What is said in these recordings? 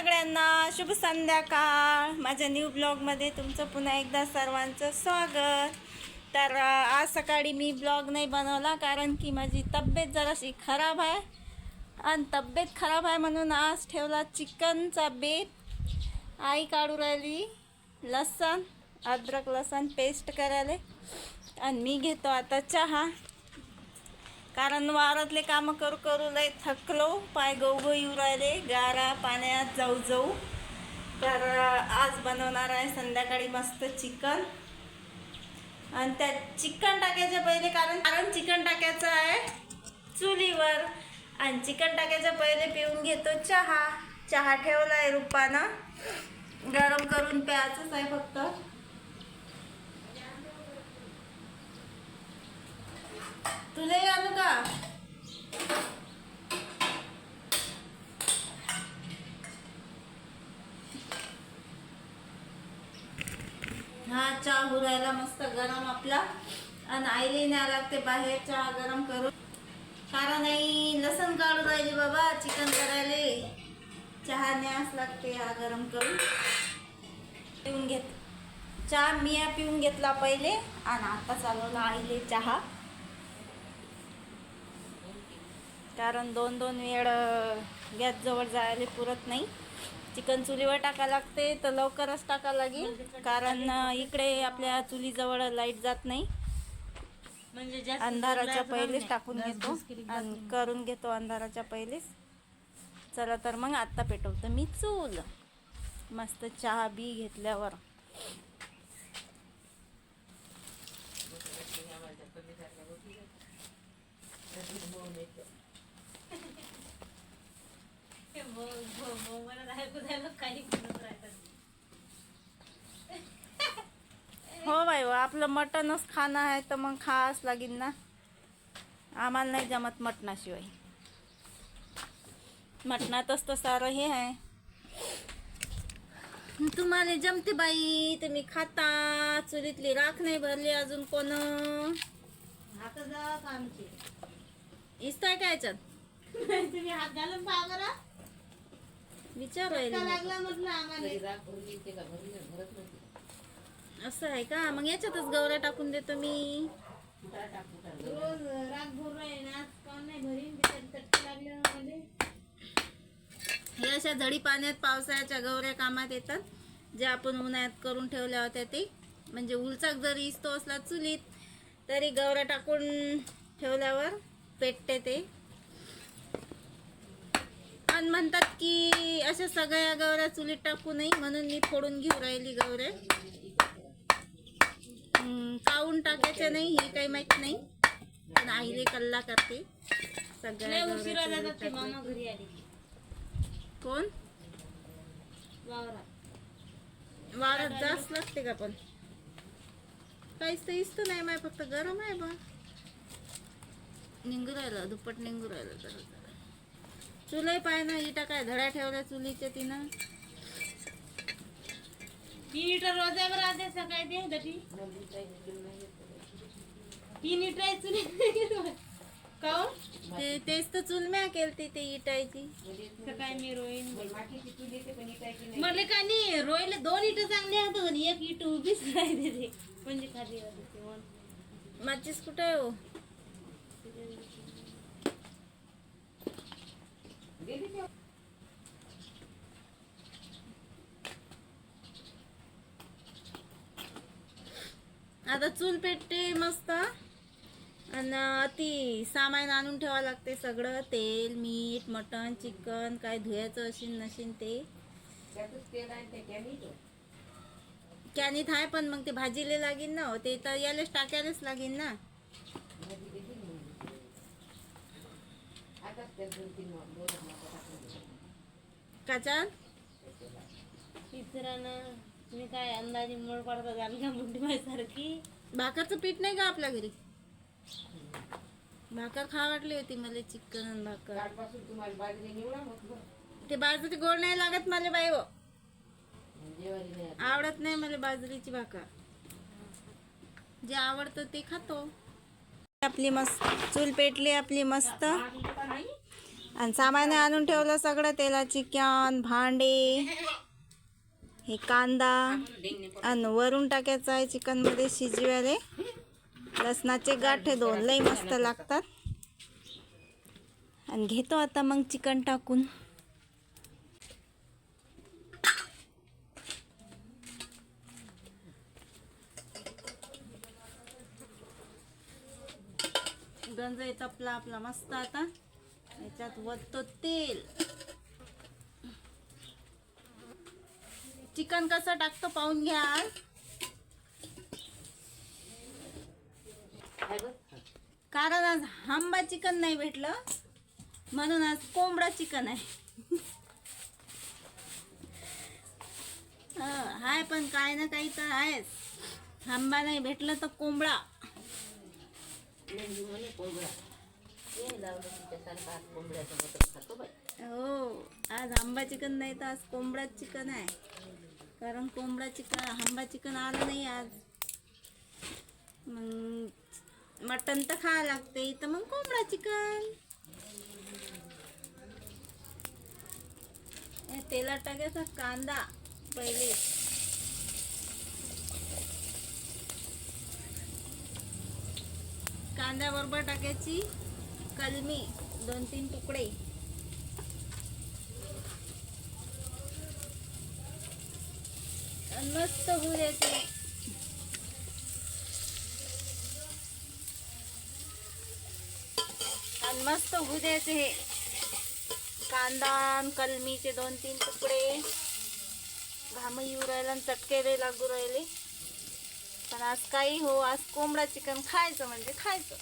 सगळ्यांना शुभ संध्याकाळ. माझ्या न्यू ब्लॉगमध्ये तुमचं पुन्हा एकदा सर्वांचं स्वागत. तर आज सकाळी मी ब्लॉग नाही बनवला कारण की माझी तब्येत जराशी खराब आहे. आणि तब्येत खराब आहे म्हणून आज ठेवला चिकनचा बेत आई काढू राहिली लसण अद्रक लसण पेस्ट करायला. आणि मी घेतो आता चहा. कारण वारातले कामं करू करू लय थकलो. पाय गवगो येऊ राहिले. गारा पाण्यात जाऊ जाऊ. तर आज बनवणार आहे संध्याकाळी मस्त चिकन. आणि त्यात चिकन टाकायच्या पहिले कारण कारण चिकन टाकायचं आहे चुलीवर. आणि चिकन टाकायच्या पहिले पिऊन घेतो चहा. चहा ठेवला आहे रुपानं. गरम करून प्यायचंच आहे फक्त. तुलाही आणू का? हा चहा बुरायला मस्त गरम आपला. आणि आईले न्याय लागते बाहेर चहा गरम करून. कारण आई लसण काढू राहिली बाबा चिकन करायला. चहा न्यास लागते हा गरम करून. पिऊन घेत. चहा मिया पिऊन घेतला पहिले आणि आता चालवला आईले चहा. कारण दोन दोन वेळ गॅस जवळ जायला पुरत नाही. चिकन चुलीवर टाका लागते तर लवकरच टाका लागेल. कारण इकडे आपल्या चुलीजवळ लाइट जात नाही. म्हणजे अंधाराच्या पहिलेच. टाकून घेतो. आणि करून घेतो अंधाराच्या पहिलेच. चला तर मग आत्ता पेटवतो. मी चूल. मस्त चहा बी घेतल्यावर नाही. मो- मो- मोबाईलात ऐकू द्यायला काही बोलत राहतात. हो बाई हो, आपलं मटनच खाणं आहे तर मग खास लागेल ना। आम्हाला नाही जमत मटणाशिवाय मटणातच तर सारं हे आहे तुम्हाला जमते बाई तुम्ही खाता चुलीतली राख नाही भरली अजून कोण। इस्ताय काय याच्यात? तुम्ही हात घालून पहा बरं. विचार लागला म्हटलं आम्हाला. असं आहे का? मग याच्यातच गवऱ्या टाकून देतो मी. रोज राहील आज नाही भरीन हे अशा झडी पाण्यात पावसाळ्याच्या गवऱ्या कामात येतात जे आपण उन्हाळ्यात करून ठेवल्या होत्या ते. म्हणजे उलचाक जरी इस्तो असला चुलीत तरी गवऱ्या टाकून ठेवल्यावर पेटते ते. आणि म्हणतात की अशा सगळ्या गवऱ्या चुलीत टाकू नये म्हणून मी फोडून घेऊ राहिली गवऱ्या हम्म, काऊन टाकायच्या नाही हे काही माहीत नाही. पण आईले कल्ला करते. सगळ्या उशिरा चुलीत जातात ते टाकून. मामा घरी आले कोण? वावरात. वारात जास्त लागते का पण? काहीच तर इस्त नाही माय फक्त गरम आहे बा. निंगू राहिलं दुप्पट निंगू राहिलं जरा जरा. चुलही पाय ना इटा काय धड्या ठेवल्या चुलीच्या तीन? लिटर रोज आहे बरं आता सकाळी दे दटी तीन आहे चुली काऊन ते तेच तर चुलम्या केलती ते इटायची. सकाळी मी रोईन. म्हटले का नाही रोईला दोन इट चांगले आहेत आणि एक इट उभीच राहते ते म्हणजे खाली राहते म्हणून. माचीस कुठे आहे हो? आता चूल पेटते मस्त. आणि ती सामान आणून ठेवावं लागते सगळं. तेल मीठ मटण चिकन काय धुयाचं असेल नशीन ते. कॅनीत आहे पण मग ते भाजीले लागेल ना हो. ते तर यालेच टाकायलाच लागेल ना. काचा तिसऱ्यानं तुम्ही काय अंदाजे मोड पडता का मुंडी सारखी. भाकरचं पीठ नाही का आपल्या घरी? भाकर खा वाटली होती मला चिकन आणि भाकर. ते बाजरी गोड नाही लागत मला बाई हो. आवडत नाही मला बाजरीची भाकर. जे आवडतं ते खातो. आपली मस्त चूल पेटली आपली मस्त. आणि सामान आणून ठेवलं सगळं तेलाची कॅन भांडे. हे कांदा आणि वरून टाकायचा आहे चिकनमध्ये शिजवायला लसणाचे गाठे दोन लई मस्त लागतात. आणि घेतो आता मग चिकन टाकून. गंज तपला आपला मस्त आता. याच्यात वतो तेल. चिकन कसं टाकतो पाहून घ्या. कारण आज आंबा चिकन नाही भेटलं म्हणून आज कोंबडा चिकन आहे. हं, हाय पण काय ना काही तर आहेच. आंबा नाही भेटलं तर कोंबडा. हो आज आंबा चिकन नाही तर आज कोंबडा चिकन आहे. कारण कोंबडा चिकन आंबा चिकन आलं नाही आज. मग मटन तर खावं लागते तर मग कोंबडा चिकन. तेला टाकायचा कांदा पहिले. कांद्याबरोबर टाकायची कलमी दोन तीन तुकडे. मस्त होऊ द्यायचे आणि मस्त होऊ द्यायचे हे कांदा कलमीचे दोन तीन तुकडे. घाम येऊ राहिला आणि चटकेले लागू राहिले. पण आज काही हो आज कोंबडा चिकन खायचं म्हणजे खायचं.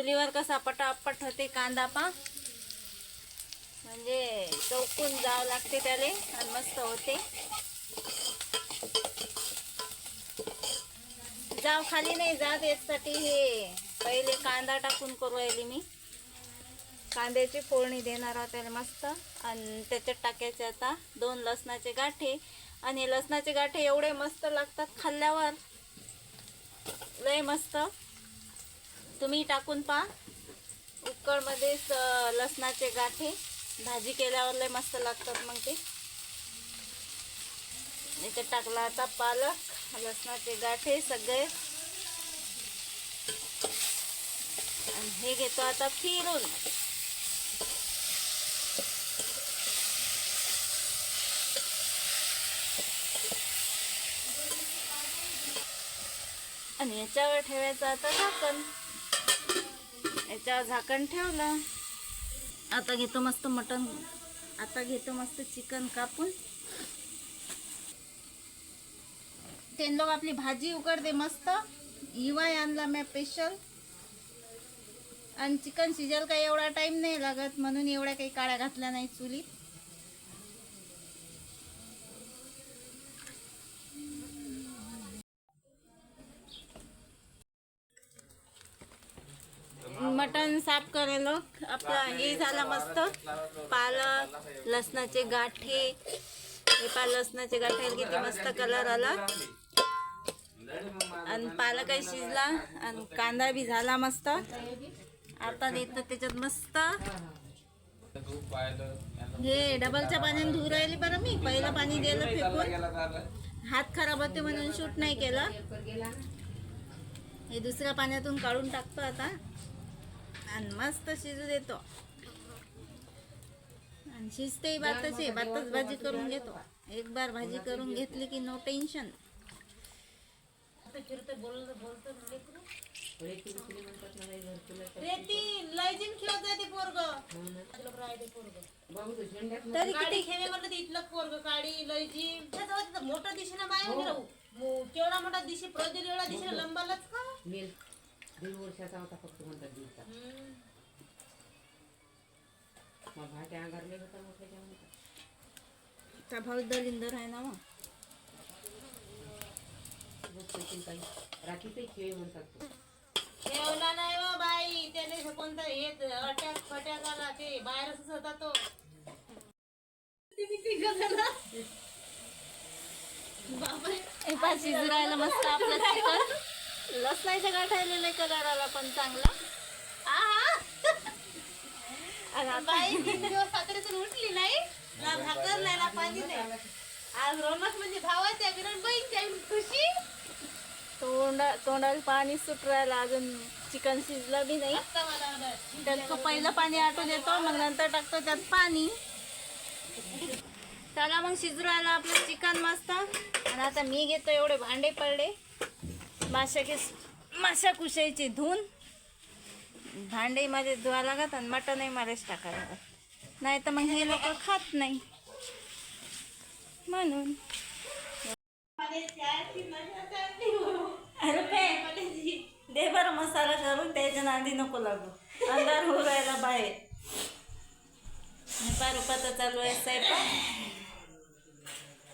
चुलीवर कसा पटापट होते कांदा पा. म्हणजे चौकून जावं लागते त्याले आणि मस्त होते. जाव खाली नाही जात यासाठी हे पहिले कांदा टाकून करू राहिली मी. कांद्याची फोडणी देणार आहोत त्याला मस्त. आणि त्याच्यात टाकायचे आता दोन लसणाचे गाठे. आणि लसणाचे गाठे एवढे मस्त लागतात खाल्ल्यावर. लय मस्त. तुम्ही टाकून पहा. उकळमध्येच लसणाचे गाठे. भाजी केल्यावर लय मस्त लागतात मग ते. इथे टाकला आता पालक लसणाचे गाठे सगळे. आणि हे घेतो आता फिरून आणि याच्यावर ठेवायचं आता झाकण. याच्यावर झाकण ठेवलं. आता घेतो मस्त मटण. आता घेतो मस्त चिकन कापून. ते लोक आपली भाजी उकडते मस्त. हिवाय आणला मी स्पेशल आणि चिकन शिजायला काही एवढा टाईम नाही लागत म्हणून एवढ्या काही काळ्या घातल्या नाही चुलीत मटण साफ करेल आपला हे झाला मस्त. पालक लसणाचे गाठे. हे पा लसणाचे गाठे किती मस्त कलर आला. आणि पालकही शिजला आणि कांदा बी झाला मस्त. आता देतो त्याच्यात मस्त. हे डबलच्या पाण्याने धुवून राहिली बरं मी. पहिलं पाणी दिलं फेकून. हात खराब होते म्हणून शूट नाही केलं. हे दुसऱ्या पाण्यातून काढून टाकतो आता. आणि मस्त शिजू देतो. आणि शिजते भाताची भातच भाजी करून घेतो. एक बार भाजी करून घेतली की नो टेन्शन तरी किती? खेळे म्हणलं इथलं पोरग काडी लयजी मोठं दिशेनं उभी राहू. केवढा मोठा दिशे प्रजल एवढा दिशेनं लंबालाच का दीड वर्षाचा होता फक्त म्हणतात दिवसा. मग भाट्या अंगारले होता मोठ्याच्या म्हणतात त्या भाऊ दलिंदर आहे ना मग राखीचे खेळ म्हणतात तो. ठेवला नाही हो बाई त्याने कोणतं हे अटॅक फटॅक आला ते बाहेरच होता तो. हे पहा शिजरायला मस्त आपलं चिकन लसणाच्या गाठायलेलं कलर आला पण चांगला. आहा. बाई तीन दिवस साखरेतून उठली नाही. ना भाकर नाही ना पाणी नाही. आज रोनक म्हणजे भावाच्या विरण बहीणच्या खुशी. तोंडा तोंडाला पाणी सुटरायला अजून चिकन शिजलं बी नाही. आता मला. त्यात पहिलं पाणी आटून देतो मग नंतर टाकतो त्यात पाणी. त्याला मग शिजू राहिलं आपलं चिकन मस्त. आणि आता मी घेतो एवढे भांडे पडले. माशा की माशा कुशायची धुवून भांडे माझे धुवा लागत आणि मटणही मलाच टाकायला लागत. नाही तर मग हे लोक खात नाही. म्हणून. अरे दे बरं मसाला करून त्याच्या नांदी नको लागू. अंधार होऊ राहिला बाहेर. पाय रुपयाचा चालू आहे साहेब.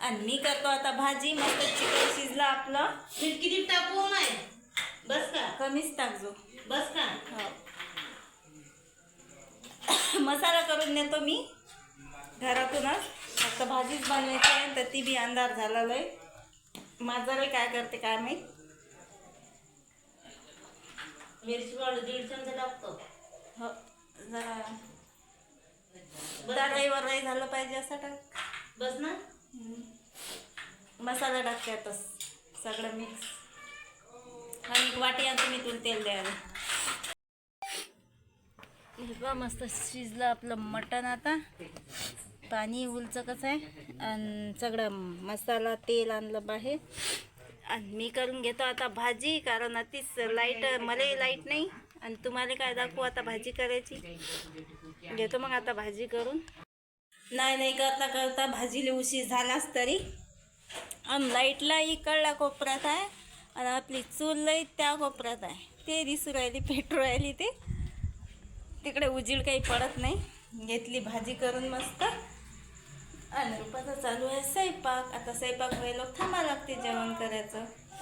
आणि मी करतो आता भाजी. मस्त चिकन शिजलं आपलं. मीठ किती टाकू नाही बस का? कमीच टाकजो. बस का? हो. मसाला करून नेतो मी घरातूनच. फक्त भाजीच बनवायची आहे तर ती बी अंधार झाला लय. माझं काय करते काय माहीत? मिरची पावडर दीड चमचा टाकतो. हो. जरा दराईवर राई झालं पाहिजे असं टाक. बस ना. मसाला टाकते आता. सगळं मिक्स आणि एक वाटी आणतो मी तुला तेल द्यायला. हिरवा मस्त शिजलं आपलं मटण आता. पाणी उलचं कसं आहे? आणि सगळं मसाला तेल आणलं बाहेर. आणि मी करून घेतो आता भाजी कारण अतिच लाइट मलाही लाइट नाही. आणि तुम्हाला काय दाखवू आता भाजी करायची? घेतो मग आता भाजी करून. नाही नाही करता करता भाजीला उशीर झालाच तरी. आणि लाईटला इकडला कोपऱ्यात आहे. आणि आपली चूलही त्या कोपऱ्यात आहे. ते दिसू राहिली पेटू राहिली ते. तिकडे उजीड काही पडत नाही. घेतली भाजी करून मस्त. आणि रुपाचा चालू आहे स्वयंपाक. आता स्वयंपाक वेळेला थांबा लागते जेवण करायचं.